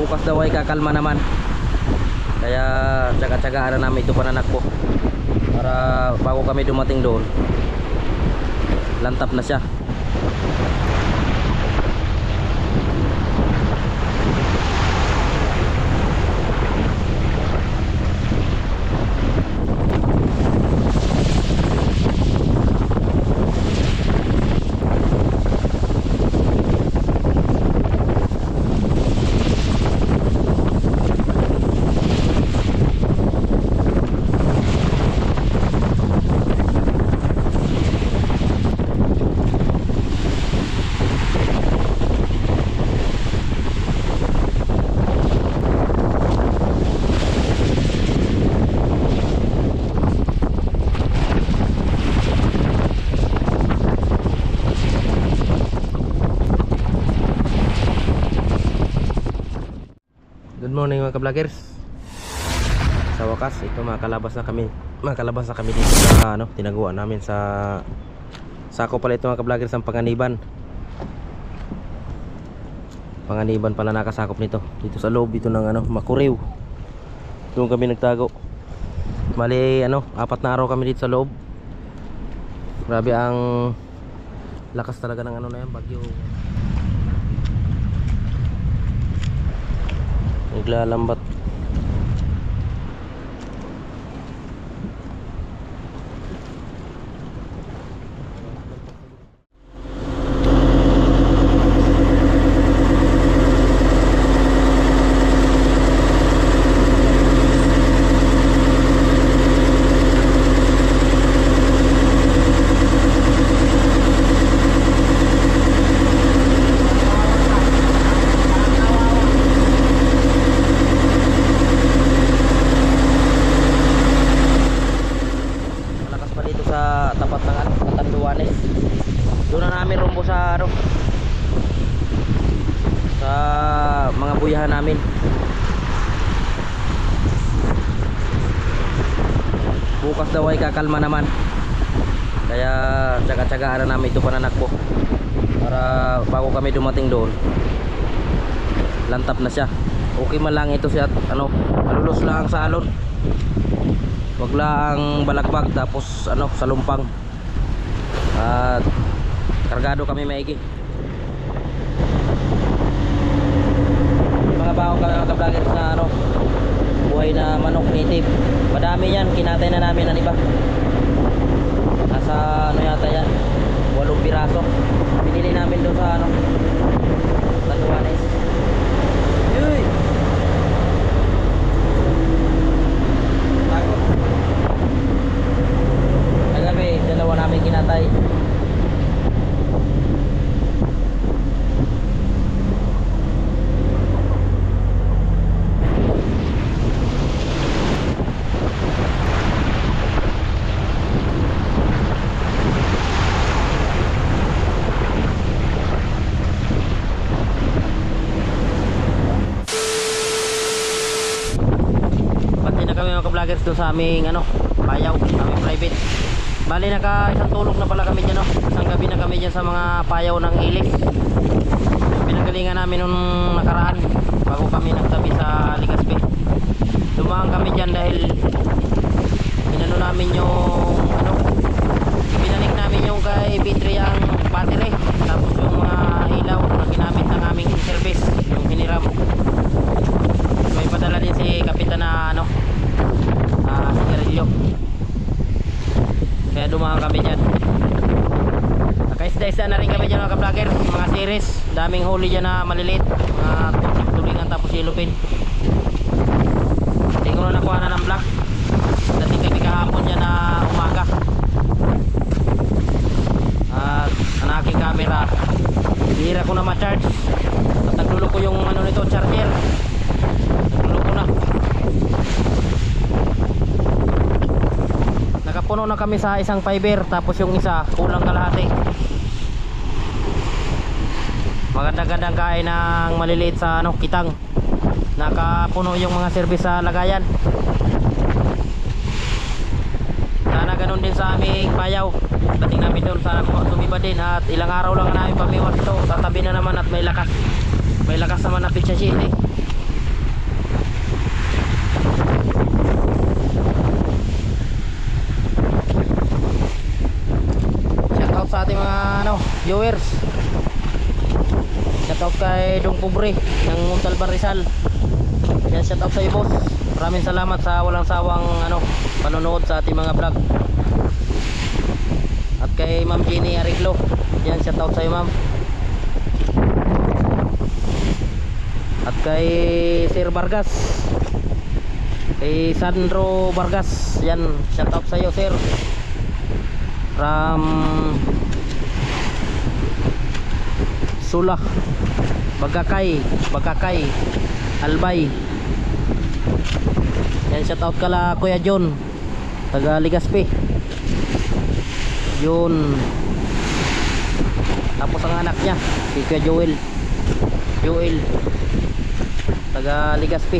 bukas daw ay kakalma naman. Kaya tsaga-tsagaan na namin ito pananakbo para bago kami dumating doon lantap na siya Good morning mga ka-vloggers. Sa wakas, ito makalabas na kami. Makalabas na kami dito sa ano, tinaguan namin sa Sako pala ito mga ka-vloggers ang panganiban. Panganiban pala nakasakop nito. Dito sa loob dito ng ano, Makuriw Doon kami nagtago. Mali ano, apat na araw kami dito sa loob. Grabe ang lakas talaga ng ano na yan, bagyo Naglalambat. Malakas pa dito sa tapat ng ano, Katanduanes. Doon na namin rumbo sa ano sa mga buyahan namin. Bukas daw ay kakalma naman. Kaya tsaga-tsagaan na namin ito pananakbo. Para bago kami dumating doon lantap na siya. Okay man lang ito siya ano malulos lang ang salon. Wag lang balagbag tapos ano salumpang. At kargado kami maigi baong kami mga vloggers na ano buhay na manok native. Madami yan kinatay na namin ang iba. Nasa ano yata yan walong piraso. Pinili namin doon sa ano ka-vloggers doon sa aming ano, bayaw, sa aming private. Bali naka isang tulog na pala kami dyan no. Isang gabi na kami dyan sa mga payaw ng ilis. Pinagalingan namin nung nakaraan bago kami nagtabi sa Ligaspe. Dumaan kami dyan dahil inano namin yung ano binalik namin yung kay Bitri ang battery tapos yung mga ilaw na ginamit ng aming service yung hiniram may padala din si kapitan na ano ah sigarilyo kaya dumaan kami dyan nakaisda-isda na rin kami dyan mga ka-vlogger. Mga series daming huli dyan na maliliit. Mga tulingan tapos yellowfin hindi ko na nakuha na ng black. Dating kami kahapon dyan na umaga. At ang aking camera. Hihira ko na ma-charge. At naglulo ko yung ano nito charger. Naglulo ko na. Nakapuno na kami sa isang fiber tapos yung isa kulang kalahati maganda-gandang kain ng maliliit sa ano, kitang. Nakapuno yung mga service sa lagayan. Sana ganun din sa aming payaw dating namin doon sana tumiba din. At ilang araw lang namin pamiwas ito. Tatabi na naman at may lakas. May lakas naman na pizza sheet eh shout sa ating mga ano, viewers. Shout out kay Dong Pobre ng Montalban Rizal. Yan shout out sa iyo boss. Maraming salamat sa walang sawang ano panonood sa ating mga vlog. At kay Ma'am Jenny Ariglo. Yan shout out sa iyo ma'am. At kay Sir Vargas. Kay Sandro Vargas. Yan shout out sa iyo sir. From Sula Bagakay Bagakay Albay. Yan shout out kala Kuya John. Taga Ligaspi. Yun. Tapos ang anak niya si Kuya Joel. Joel. Taga Ligaspi